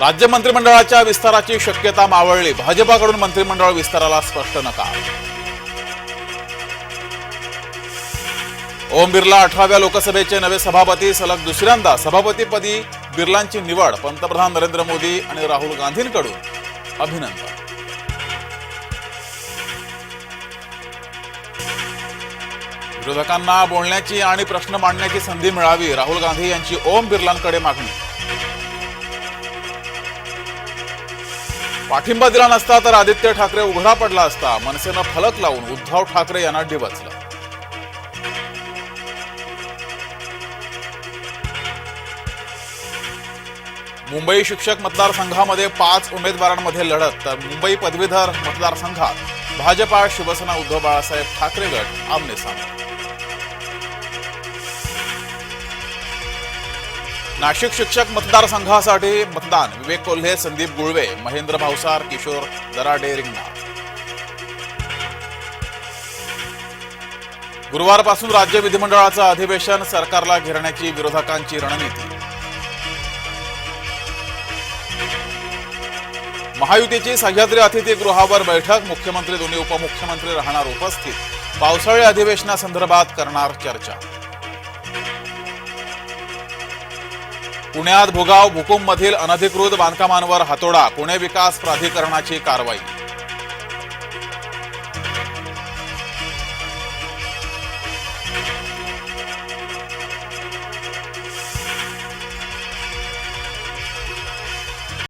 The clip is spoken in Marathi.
राज्य मंत्रिमंडळाच्या विस्ताराची शक्यता मावळली. भाजपाकडून मंत्रिमंडळ विस्ताराला स्पष्ट नकार. ओम बिर्ला अठराव्या लोकसभेचे नवे सभापती सलग दुसऱ्यांदा सभापतीपदी बिर्लांची निवड पंतप्रधान नरेंद्र मोदी आणि राहुल गांधींकडून अभिनंदन. विरोधकांना बोलण्याची आणि प्रश्न मांडण्याची संधी मिळावी राहुल गांधी यांची ओम बिर्लांकडे मागणी. पाठिंबा दिला नसता तर आदित्य ठाकरे उघडा पडला असता. मनसेनं फलक लावून उद्धव ठाकरे यांना डिवचलं मुंबई शिक्षक मतदारसंघामध्ये पाच उमेदवारांमध्ये लढत तर मुंबई पदवीधर मतदारसंघात भाजपा शिवसेना उद्धव बाळासाहेब ठाकरे गट आमने सामने नाशिक शिक्षक मतदारसंघासाठी मतदान. विवेक कोल्हे संदीप गुळवे महेंद्र भावसार किशोर दराडे रिंगणा. गुरुवारपासून राज्य विधिमंडळाचं अधिवेशन सरकारला घेरण्याची विरोधकांची रणनीती. महायुतीची सह्याद्री अतिथीगृहावर बैठक मुख्यमंत्री दोन्ही उपमुख्यमंत्री राहणार उपस्थित. पावसाळी अधिवेशनासंदर्भात करणार चर्चा. पुण्यात भुगाव भुकुम मधील अनधिकृत बांधकामांवर हातोडा पुणे विकास प्राधिकरणाची कारवाई